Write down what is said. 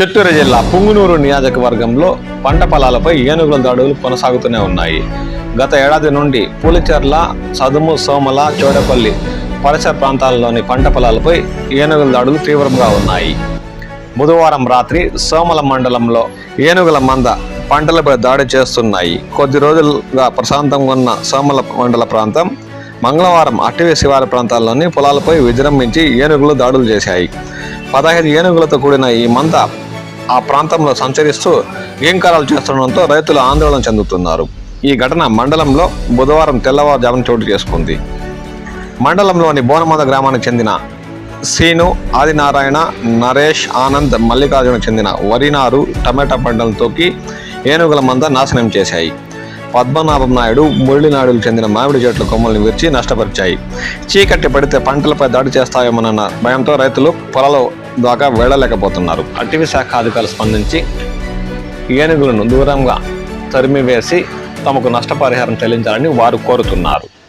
చిత్తూరు జిల్లా పుంగునూరు నియోజకవర్గంలో పంట పొలాలపై ఏనుగుల దాడులు కొనసాగుతూనే ఉన్నాయి. గత ఏడాది నుండి పులిచెర్ల సదుము సోమల చోడపల్లి పరిసర ప్రాంతాల్లోని పంట పొలాలపై ఏనుగుల దాడులు తీవ్రంగా ఉన్నాయి. బుధవారం రాత్రి సోమల మండలంలో ఏనుగుల మంద పంటలపై దాడి చేస్తున్నాయి. కొద్ది రోజులుగా ప్రశాంతంగా ఉన్న సోమల మండల ప్రాంతం మంగళవారం అటవీ శివారు ప్రాంతాల్లోని పొలాలపై విజృంభించి ఏనుగులు దాడులు చేశాయి. పదహైదు ఏనుగులతో కూడిన ఈ మంద ఆ ప్రాంతంలో సంచరిస్తూ గేంకారాలు చేస్తుండడంతో రైతులు ఆందోళన చెందుతున్నారు. ఈ ఘటన మండలంలో బుధవారం తెల్లవారుజామున చోటు చేసుకుంది. మండలంలోని బోనమంద గ్రామానికి చెందిన సీను ఆదినారాయణ నరేష్ ఆనంద్ మల్లికార్జునకు చెందిన వరినారు టమాటా పంటలను తోకి ఏనుగుల మంద నాశనం చేశాయి. పద్మనాభం నాయుడు మురళినాయుడుకు చెందిన మామిడి చెట్ల కొమ్మల్ని విరిచి నష్టపరిచాయి. చీకటి పడితే పంటలపై దాడి చేస్తాయేమోనన్న భయంతో రైతులు పొలలో దాకా వెళ్ళలేకపోతున్నారు. అటవీ శాఖ అధికారులు స్పందించి ఏనుగులను దూరంగా తరిమివేసి తమకు నష్టపరిహారం చెల్లించాలని వారు కోరుతున్నారు.